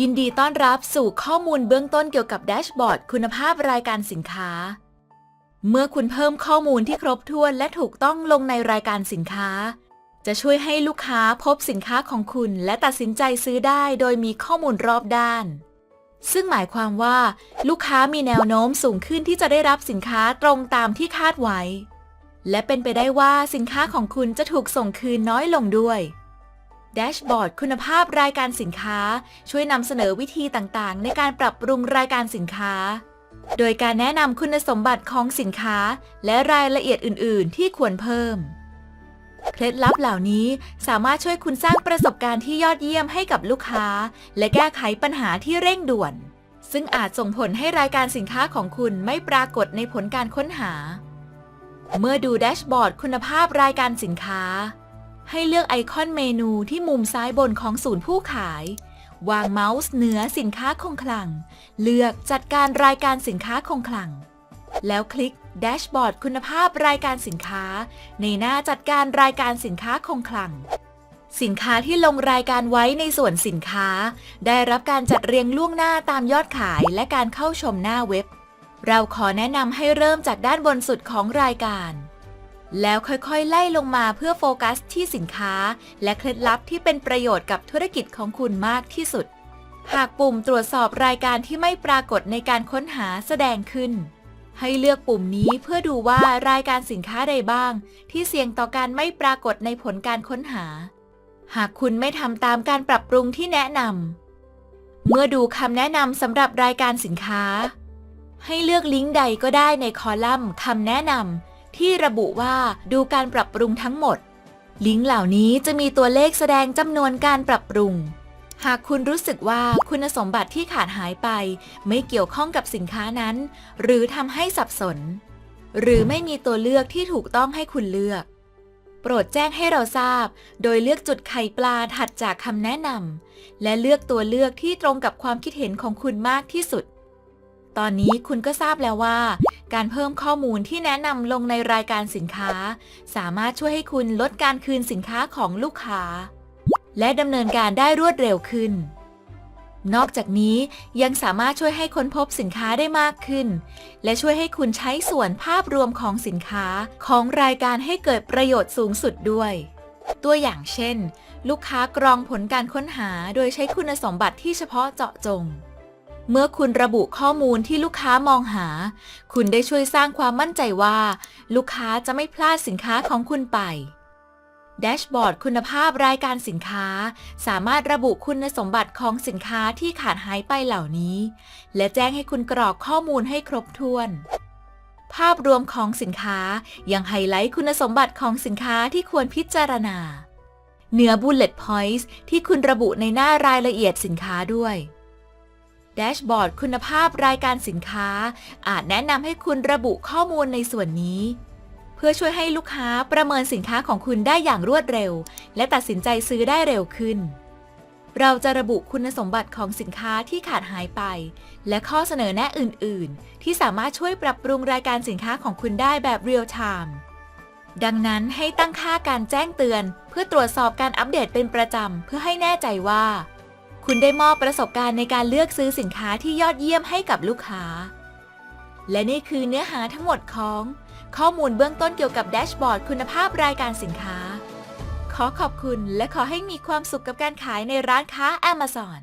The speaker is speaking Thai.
ยินดีต้อนรับสู่ข้อมูลเบื้องต้นเกี่ยวกับแดชบอร์ดคุณภาพรายการสินค้า เมื่อคุณเพิ่มข้อมูลที่ครบถ้วนและถูกต้องลงในรายการสินค้า จะช่วยให้ลูกค้าพบสินค้าของคุณและตัดสินใจซื้อได้โดยมีข้อมูลรอบด้าน ซึ่งหมายความว่า ลูกค้ามีแนวโน้มสูงขึ้นที่จะได้รับสินค้าตรงตามที่คาดไว้ และเป็นไปได้ว่าสินค้าของคุณจะถูกส่งคืนน้อยลงด้วย แดชบอร์ดคุณภาพรายการสินค้า ช่วยนำเสนอวิธีต่างๆ ในการปรับปรุงรายการสินค้า โดยการแนะนำคุณสมบัติของสินค้า และรายละเอียดอื่น ๆ ที่ควรเพิ่ม เคล็ดลับเหล่านี้สามารถช่วยคุณสร้างประสบการณ์ที่ยอดเยี่ยมให้กับลูกค้า และแก้ไขปัญหาที่เร่งด่วน ซึ่งอาจส่งผลให้รายการสินค้าของคุณไม่ปรากฏในผลการค้นหา เมื่อดูแดชบอร์ดคุณภาพรายการสินค้า ให้เลือกไอคอนเมนูที่มุมซ้ายบนของศูนย์ผู้ขาย วางเมาส์เหนือสินค้าคงคลัง เลือกจัดการรายการสินค้าคงคลัง แล้วคลิกแดชบอร์ดคุณภาพรายการสินค้า ในหน้าจัดการรายการสินค้าคงคลัง สินค้าที่ลงรายการไว้ในส่วนสินค้า ได้รับการจัดเรียงล่วงหน้าตามยอดขายและการเข้าชมหน้าเว็บ เราขอแนะนำให้เริ่มจากด้านบนสุดของรายการ แล้วค่อยๆ ไล่ลงมาเพื่อโฟกัสที่สินค้า และเคล็ดลับที่เป็นประโยชน์กับธุรกิจของคุณมากที่สุด หากปุ่มตรวจสอบรายการที่ไม่ปรากฏในการค้นหาแสดงขึ้น ให้เลือกปุ่มนี้เพื่อดูว่ารายการสินค้าใดบ้าง ที่เสี่ยงต่อการไม่ปรากฏในผลการค้นหา หากคุณไม่ทำตามการปรับปรุงที่แนะนำเมื่อดูคำแนะนำสำหรับรายการสินค้าให้เลือกลิงก์ใดก็ได้ในคอลัมน์คำแนะนำ ที่ระบุว่าดูการปรับปรุงทั้งหมด ลิงก์เหล่านี้จะมีตัวเลขแสดงจำนวนการปรับปรุง หากคุณรู้สึกว่าคุณสมบัติที่ขาดหายไป ไม่เกี่ยวข้องกับสินค้านั้น หรือทำให้สับสน หรือไม่มีตัวเลือกที่ถูกต้องให้คุณเลือก โปรดแจ้งให้เราทราบ โดยเลือกจุดไข่ปลาถัดจากคำแนะนำและเลือกตัวเลือกที่ตรงกับความคิดเห็นของคุณมากที่สุดตอนนี้คุณก็ทราบแล้วว่า การเพิ่มข้อมูลที่แนะนำลงในรายการสินค้า สามารถช่วยให้คุณลดการคืนสินค้าของลูกค้า และดำเนินการได้รวดเร็วขึ้น นอกจากนี้ยังสามารถช่วยให้ค้นพบสินค้าได้มากขึ้น และช่วยให้คุณใช้ส่วนภาพรวมของสินค้าของรายการให้เกิดประโยชน์สูงสุดด้วย ตัวอย่างเช่น ลูกค้ากรองผลการค้นหาโดยใช้คุณสมบัติที่เฉพาะเจาะจง เมื่อคุณระบุข้อมูลที่ลูกค้ามองหา คุณได้ช่วยสร้างความมั่นใจว่า ลูกค้าจะไม่พลาดสินค้าของคุณไป แดชบอร์ดคุณภาพรายการสินค้า สามารถระบุคุณสมบัติของสินค้าที่ขาดหายไปเหล่านี้ และแจ้งให้คุณกรอกข้อมูลให้ครบถ้วน ภาพรวมของสินค้ายังไฮไลท์คุณสมบัติของสินค้าที่ควรพิจารณา เหนือ Bullet Points ที่คุณระบุในหน้ารายละเอียดสินค้าด้วย แดชบอร์ดคุณภาพรายการสินค้า อาจแนะนำให้คุณระบุข้อมูลในส่วนนี้ เพื่อช่วยให้ลูกค้าประเมินสินค้าของคุณได้อย่างรวดเร็ว และตัดสินใจซื้อได้เร็วขึ้น เราจะระบุคุณสมบัติของสินค้าที่ขาดหายไป และข้อเสนอแนะอื่น ๆ ที่สามารถช่วยปรับปรุงรายการสินค้าของคุณได้แบบเรียลไทม์ดังนั้นให้ตั้งค่าการแจ้งเตือน เพื่อตรวจสอบการอัปเดตเป็นประจำเพื่อให้แน่ใจว่า คุณได้มอบประสบการณ์ในการเลือกซื้อสินค้าที่ยอดเยี่ยมให้กับลูกค้า และนี่คือเนื้อหาทั้งหมดของ ข้อมูลเบื้องต้นเกี่ยวกับแดชบอร์ดคุณภาพรายการสินค้า ขอขอบคุณและขอให้มีความสุขกับการขายในร้านค้า Amazon